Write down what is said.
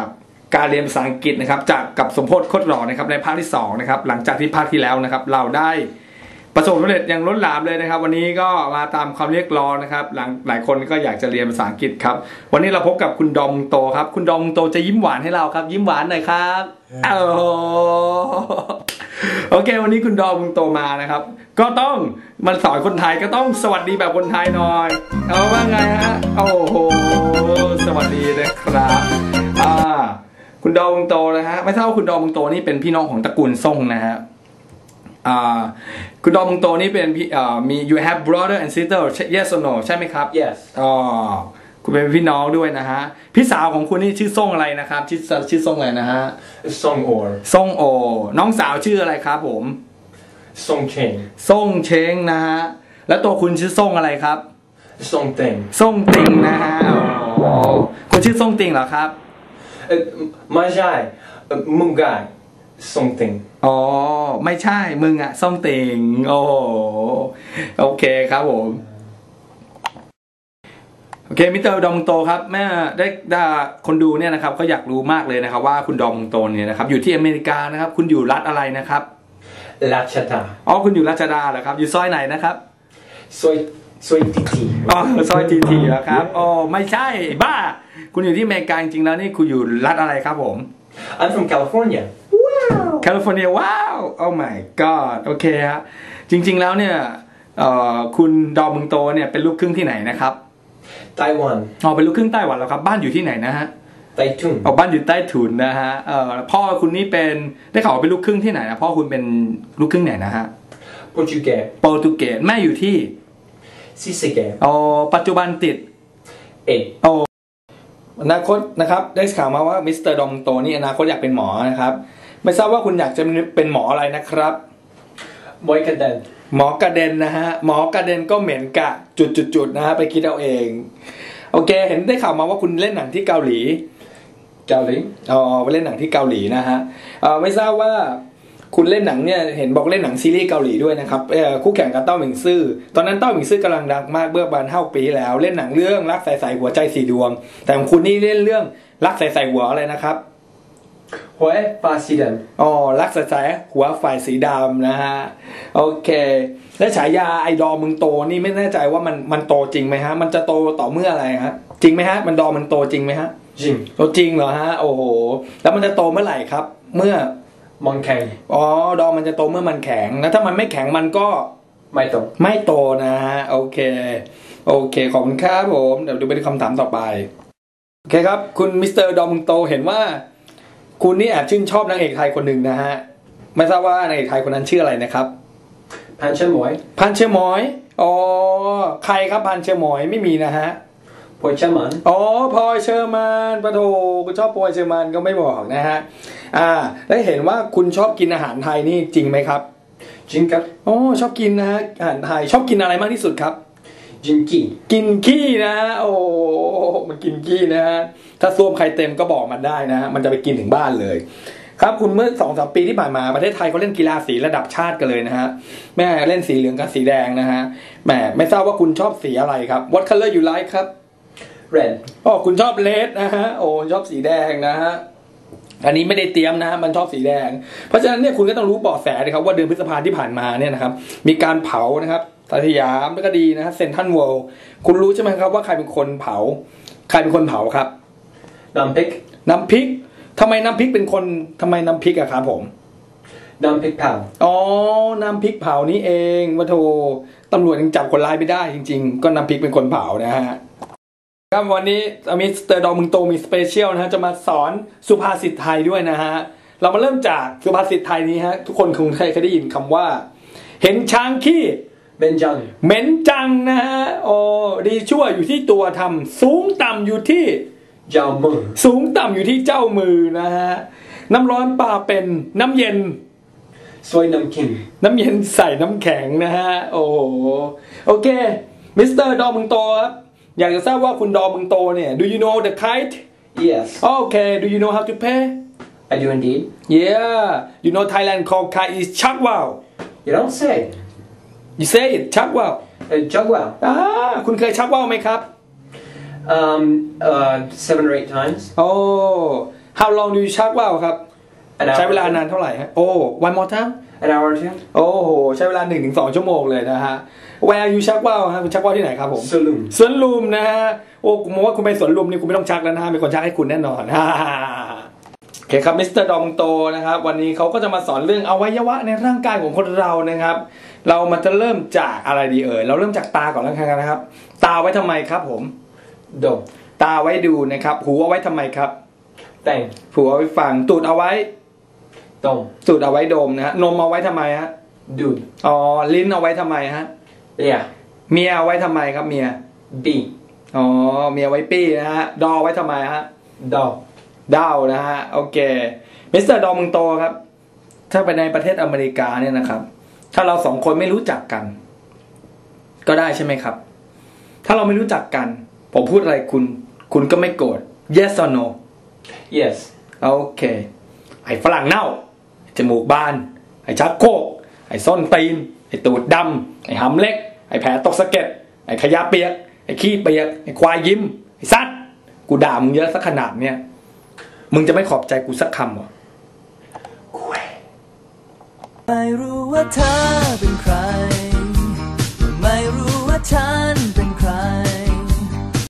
มาพบกับการเรียนภาษาอังกฤษนะครับ จากกับสมโพศโคตรหล่อนะครับในภาคที่สองนะครับหลังจากที่ภาคที่แล้วนะครับ เราได้ประสบความสำเร็จอย่างล้นหลามเลยนะครับ วันนี้ก็มาตามความเรียกร้องนะครับ หลังหลายคนก็อยากจะเรียนภาษาอังกฤษครับ วันนี้เราพบกับคุณดอมโตครับ คุณดอมโตจะยิ้มหวานให้เราครับ ยิ้มหวานหน่อยครับโอ้โหโอเค วันนี้คุณดอมโตมานะครับ ก็ต้องมันสอนคนไทยก็ต้องสวัสดีแบบคนไทยหน่อย เอาว่าไงฮะโอ้โหสวัสดีนะครับ อ่า คุณดอมโตนะฮะ ไม่ทราบว่าคุณดอมโตนี่เป็นพี่น้องของตระกูลซ่งนะฮะอ่าคุณดอมโตนี่เป็นพี่อ่ามี you have brother and sister yes or no ใช่ไหมครับ Yes อ๋อคุณเป็นพี่น้องด้วยนะฮะ พี่สาวของคุณนี่ชื่อซ่งอะไรนะครับ ชื่อชื่อซ่งอะไรนะฮะ Song or ซ่งโอ น้องสาวชื่ออะไรครับผม Song Cheng ซ่งเช้งนะฮะ แล้วตัวคุณชื่อซ่งอะไรครับ Song Thing ซ่งติงนะฮะอ๋อคุณชื่อซ่งติงเหรอครับเอ่อ ไม่ใช่เอ่อมึงกาย something อ๋อ ไม่ใช่ มึงอะซ่องติงโอ้โหโอเคครับผม โอเคมิสเตอร์ดอมโตครับแม่ได้ได้คนดูเนี่ยนะครับเขาอยากรู้มากเลยนะครับว่าคุณดอมโตเนี่ยนะครับอยู่ที่อเมริกานะครับ คุณอยู่รัฐอะไรนะครับราชดาอ๋อคุณอยู่รัชดาเหรอครับ อยู่ซอยไหนนะครับสวยสวยทีทีอ๋อซอยทีทีเหรอครับอ๋อไม่ใช่บ้า คุณอยู่ที่อเมริกาจริงๆแล้วนี่คุณอยู่รัฐอะไรครับผม I'm from California แคลิฟอร์เนียว้าว โอ้ my god โอเคฮะจริงๆแล้วเนี่ยเอ่อคุณดอมมึงโตเนี่ยเป็นลูกครึ่งที่ไหนนะครับไต้หวันอ๋อเป็นลูกครึ่งไต้หวันแล้วครับ บ้านอยู่ที่ไหนนะฮะไต้ถุนอ๋อบ้านอยู่ใต้ถุนนะฮะเอ่อพ่อคุณนี่เป็นได้ข่าวว่าเป็นลูกครึ่งที่ไหนนะพ่อคุณเป็นลูกครึ่งไหนนะฮะโปรตุเกสโปรตุเกสแม่อยู่ที่ซิเซเกสอ๋อปัจจุบันติดเอ็ดอ นาคตนะครับได้ข่าวมาว่ามิสเตอร์ดอมโตนี่อนาคตอยากเป็นหมอนะครับ ไม่ทราบว่าคุณอยากจะเป็นหมออะไรนะครับบอยกันเดนหมอกระเด็นนะฮะหมอกระเด็นก็เหม็นกะจุดๆๆนะฮะไปคิดเอาเอง โอเค เห็นได้ข่าวมาว่าคุณเล่นหนังที่เกาหลี เกาหลีอ๋อไปเล่นหนังที่เกาหลีนะฮะเอ่อไม่ทราบว่า คุณเล่นหนังเนี่ยเห็นบอกเล่นหนังซีรีส์เกาหลีด้วยนะครับเอ่อคู่แข่งกับเต้าหมิงซื่อ ตอนนั้นเต้าหมิงซื่อกำลังดังมากเมื่อประมาณห้าปีแล้ว เล่นหนังเรื่องรักใส่ๆหัวใจสีดวง แต่ของคุณนี่เล่นเรื่องรักใส่ๆหัวอะไรนะครับหัวฟาซิเดนอ๋อรักใส่ๆหัวฝ่ายสีดำนะฮะโอเค และฉายาไอดอลมึงโตนี่ไม่แน่ใจว่ามันมันโตจริงไหมฮะ มันจะโตต่อเมื่ออะไรฮะจริงไหมฮะ มันดอมันโตจริงไหมฮะจิมโตจริงเหรอฮะโอ้โหแล้วมันจะโตเมื่อไหร่ครับ เมื่อ มอนแข่งอ๋อ ดอมันจะโตเมื่อมันแข็งแล้วถ้ามันไม่แข็งมันก็ไม่ตรงไม่โตนะฮะ โอเค โอเค ขอบคุณครับผม เดี๋ยวดูเป็นคำถามต่อไป โอเคครับ คุณมิสเตอร์ดอมโตเห็นว่า คุณนี่แอบชื่นชอบนางเอกไทยคนหนึ่งนะฮะ ไม่ทราบว่านางเอกไทยคนนั้นชื่ออะไรนะครับ พันเชมวยพันเชอร์มอย อ๋อ ใครครับพันเชอร์มอยไม่มีนะฮะ พอยเชมันอ๋อพลอยเชอร์มานปะโถคุณชอบพลอยเชอร์มานก็ไม่บอกนะฮะอ่าได้วเห็นว่าคุณชอบกินอาหารไทยนี่จริงไหมครับจินกับอ๋อชอบกินนะฮะอาหารไทยชอบกินอะไรมากที่สุดครับจินกี้กินขี้นะฮะโอ้มันกินขี้นะฮะถ้าส้วมใครเต็มก็บอกมันได้นะฮะมันจะไปกินถึงบ้านเลย ครับคุณเมื่อสองสามปีที่ผ่านมาประเทศไทยเขาเล่นกีฬาสีระดับชาติกันเลยนะฮะแม่เล่นสีเหลืองกับสีแดงนะฮะแหมไม่ทราบว่าคุณชอบสีอะไรครับ What color you like ครับ เรดอ๋อคุณชอบเลดนะฮะโอ้ชอบสีแดงนะฮะอันนี้ไม่ได้เตรียมนะฮะมันชอบสีแดง เพราะฉะนั้นเนี่ยคุณก็ต้องรู้เบาะแสนะครับว่าเดือนพฤษภาที่ผ่านมาเนี่ยนะครับมีการเผานะครับสยามแล้วก็ดีนะฮะเซนทันเวิลด์คุณรู้ใช่ไหมครับว่าใครเป็นคนเผา ใครเป็นคนเผาครับน้ำพริกน้ำพริกทำไมน้ำพริกเป็นคนทำไมน้ำพริกอะครับผมน้ำพริกเผา อ๋อ น้ำพริกเผานี่เองวะโทตำรวจยังจับคนร้ายไม่ได้จริง ๆ ก็น้ำพริกเป็นคนเผานะฮะ ครับวันนี้มิสเตอร์ดอมมึงโตมีสเปเชียลนะฮะจะมาสอนสุภาษิตไทยด้วยนะฮะเรามาเริ่มจากสุภาษิตไทยนี้ฮะทุกคนคงเคยได้ยินคำว่า เห็นช้างขี้ Benjang. เหม็นจังนะฮะโอ้ดีชั่วอยู่ที่ตัวทำสูงต่ำอยู่ที่ Jiao Meng. สูงต่ำอยู่ที่เจ้ามือนะฮะน้ำร้อนปลาเป็นน้ำเย็น Soy Nam Kim. น้ำเย็นใส่น้ำแข็งนะฮะโอ้โหโอเคมิสเตอร์ดอมึงโตครับ อยากจะทราบว่าคุณดอมึงโตเนี่ย do you know the kite Yes, โอเค do you know how to play I do indeed. yeah you know Thailand called kite is chuck wow You don't say. you say it chuck wow Uh, Jugwell. อ่าคุณเคยชักว่าวไหมครับ Um, uh, seven or eight times. โอ้ how long do you ชักว่าวครับ An hour. ใช้เวลานานเท่าไหร่ฮะโอ้ one more time An hour or two. โอ้โห ใช้เวลา1นถึงสชั่วโมงเลยนะฮะ where you ชักว่าวฮะคุณชักว่าวที่ไหนครับผม Saloon. สวนลุมนะฮะ โอ้ผมว่าคุณไปสวนลุมนี่คุณไม่ต้องชักแล้วนะฮะมีคนชักให้คุณแน่นอนฮ่าโอเคครับมิสเตอร์ดอมโตนะครับ วันนี้เขาก็จะมาสอนเรื่องอวัยวะในร่างกายของคนเรานะครับ เรามันจะเริ่มจากอะไรดีเอ่ยเราเริ่มจากตาก่อนแล้วกันนะครับ ตาไว้ทำไมครับผม Do. ตาไว้ดูนะครับ หูเอาไว้ทำไมครับ Bang. หูเอาไว้ฟังตูดเอาไว้ Dom. ตูดเอาไว้ดมนะฮะนมเอาไว้ทำไมฮะ Dude. อ๋อลิ้นเอาไว้ทำไมฮะ Yeah. เมียเอาไว้ทำไมครับเมีย B. อ๋อเมียไว้ปี้นะฮะดอไว้ทำไมฮะ Do. ดาวนะฮะโอเคมิสเตอร์ดอมึงโตครับ ถ้าไปในประเทศอเมริกาเนี่ยนะครับ ถ้าเราสองคนไม่รู้จักกัน ก็ได้ใช่ไหมครับ ถ้าเราไม่รู้จักกัน ผมพูดอะไรคุณ คุณก็ไม่โกรธ yes or no Yes. โอเคไอ้ฝรั่งเน่าไอ้ จมูกบาน ไอ้ชักโคก ไอ้ส้นตีน ไอ้ตูดดำ ไอ้หำเล็ก ไอ้แผลตกสะเก็ด ไอ้ขยะเปียก ไอ้ขี้เปียก ไอ้ควายยิ้ม ไอ้สัตว์ กูด่ามึงเยอะสักขนาดเนี้ย มึงจะไม่ขอบใจกูสักคำหรอไม่รู้ว่าเธอ